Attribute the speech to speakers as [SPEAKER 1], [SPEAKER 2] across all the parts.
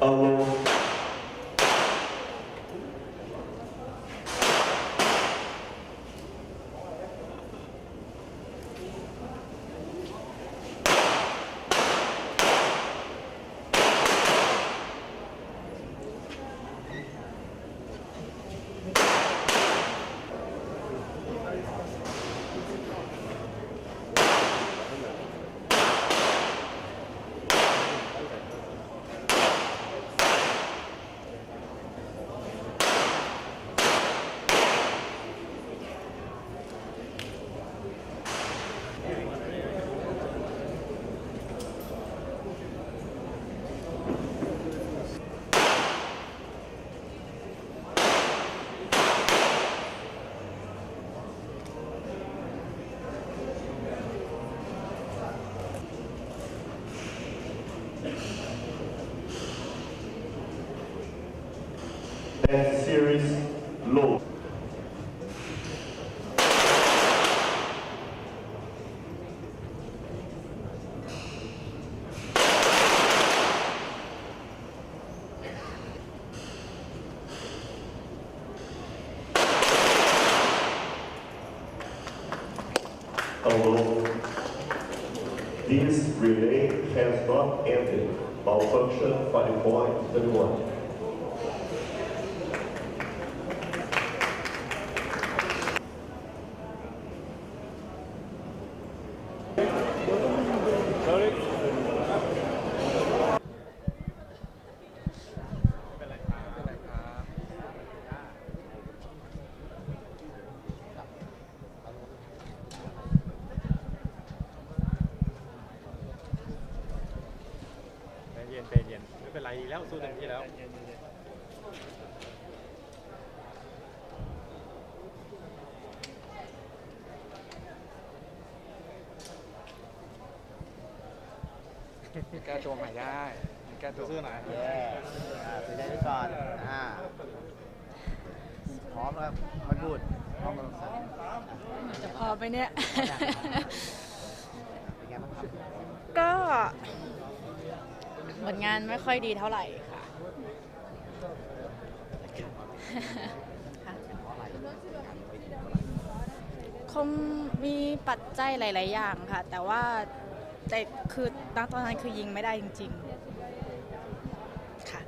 [SPEAKER 1] alone. Although this relay has not ended, malfunction 5.31.
[SPEAKER 2] แล้วสู้เต็มที่แล้ว
[SPEAKER 3] แก้ตัวใหม่ได้แก้ตัว
[SPEAKER 2] สู้ๆหน่อย
[SPEAKER 4] เย้อ่าถือใจไว้ก่อนอ่าพร้อมแล้วไม่พูดพร้อมกับสั่ง
[SPEAKER 5] จะพอไหมเนี่ย
[SPEAKER 4] เป็นไงบ้างครับ
[SPEAKER 5] ก็ ผลงานไม่ค่อยดีเท่าไหร่ค่ะค่ะ
[SPEAKER 4] เพราะอะไร
[SPEAKER 5] คงมีปัจจัยหลาย ๆ อย่างค่ะ แต่ว่าแต่คือณตอนนั้นคือยิงไม่ได้จริง ๆ ค่ะ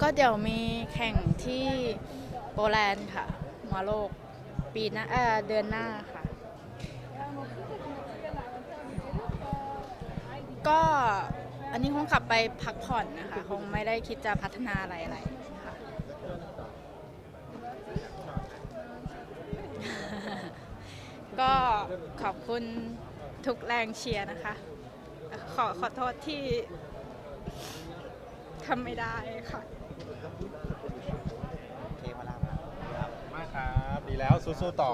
[SPEAKER 5] ก็เดี๋ยวมีแข่งที่โปแลนด์ค่ะมาโลก ปีหน้าเอ่อเดือนหน้าค่ะ ก็อันนี้คงกลับไปพักผ่อนนะคะ คงไม่ได้คิดจะพัฒนาอะไรอะไรค่ะ ก็ขอบคุณทุกแรงเชียร์นะคะ ขอขอโทษที่ทำไม่ได้ค่ะ
[SPEAKER 4] โอเคมาแล้ว ครับ
[SPEAKER 2] มากครับ ดีแล้วสู้ๆต่อ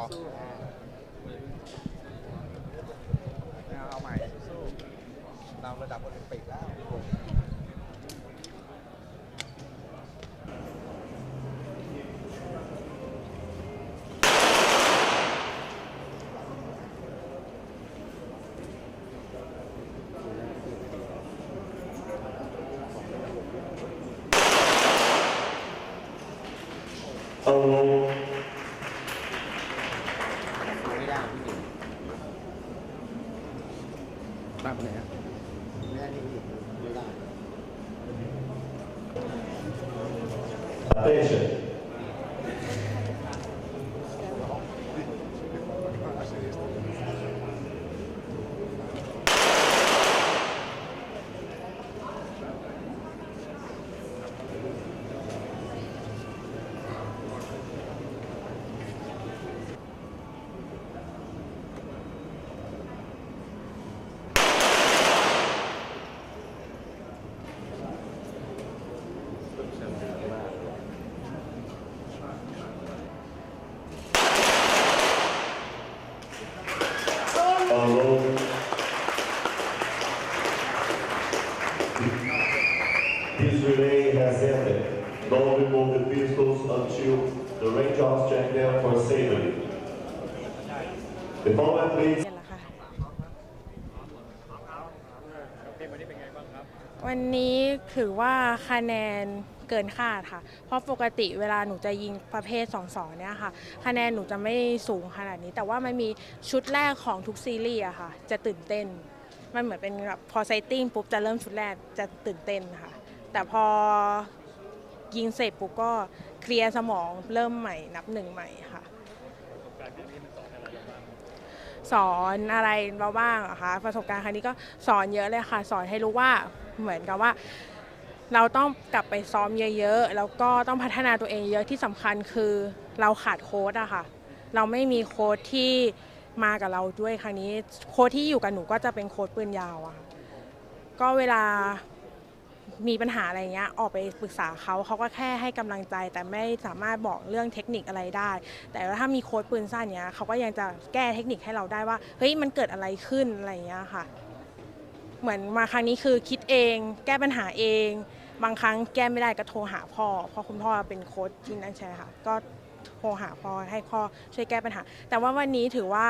[SPEAKER 4] อ่า
[SPEAKER 3] เอาใหม่สู้ๆเราระดับโอลิมปิกแล้ว
[SPEAKER 1] alone.
[SPEAKER 4] ไม่ได้พี่หญิง
[SPEAKER 3] ตามไปไหนฮะ
[SPEAKER 4] ไม่ได้พี่หญิงไม่ได้
[SPEAKER 1] Attention. The Ray Jones Jackdaw for safety. The forward please.
[SPEAKER 5] วั
[SPEAKER 6] นนี้ถือว่าคะแนนเกินคาดค่ะ เพราะปกติเวลาหนูจะยิงประเภท 2-2 เนี่ยค่ะ คะแนนหนูจะไม่สูงขนาดนี้ แต่ว่ามันมีชุดแรกของทุกซีรีส์อะค่ะ จะตื่นเต้น มันเหมือนเป็นแบบพอไซติ้งปุ๊บจะเริ่มชุดแรกจะตื่นเต้นค่ะ แต่พอ ยิงเสร็จปุ๊บก็เคลียร์สมองเริ่มใหม่นับหนึ่งใหม่ค่ะสอนอะไรเราบ้างอะคะประสบการณ์ครั้งนี้ก็สอนเยอะเลยค่ะ สอนให้รู้ว่าเหมือนกับว่า เราต้องกลับไปซ้อมเยอะๆแล้วก็ต้องพัฒนาตัวเองเยอะที่สำคัญคือเราขาดโค้ดอะค่ะ เราไม่มีโค้ดที่มากับเราด้วยครั้งนี้ โค้ดที่อยู่กับหนูก็จะเป็นโค้ดปืนยาวอะก็เวลา มีปัญหาอะไรเงี้ยออกไปปรึกษาเขาเขาก็แค่ให้กำลังใจแต่ไม่สามารถบอกเรื่องเทคนิคอะไรได้ แต่ว่าถ้ามีโค้ดปืนสั้นเนี้ยเขาก็ยังจะแก้เทคนิคให้เราได้ว่าเฮ้ยมันเกิดอะไรขึ้นอะไรเงี้ยค่ะ เหมือนมาครั้งนี้คือคิดเอง แก้ปัญหาเอง บางครั้งแก้ไม่ได้ก็โทรหาพ่อเพราะคุณพ่อเป็นโค้ชที่นั่นใช่ค่ะก็โทรหาพ่อให้พ่อช่วยแก้ปัญหา แต่ว่าวันนี้ถือว่า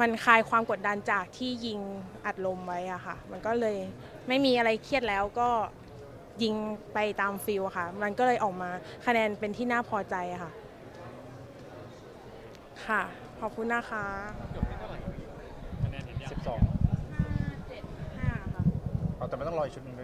[SPEAKER 6] มันคลายความกดดันจากที่ยิงอัดลมไว้อะค่ะ มันก็เลย ไม่มีอะไรเครียดแล้วก็ยิงไปตามฟิลอะค่ะ มันก็เลยออกมาคะแนนเป็นที่น่าพอใจอะค่ะ ค่ะ ขอบคุณนะคะ
[SPEAKER 2] คะแนนเห็นยัง
[SPEAKER 3] 12
[SPEAKER 6] ห้าค่ะ
[SPEAKER 3] เอาแต่ไม่ต้องรออีกชุดหนึงด้วย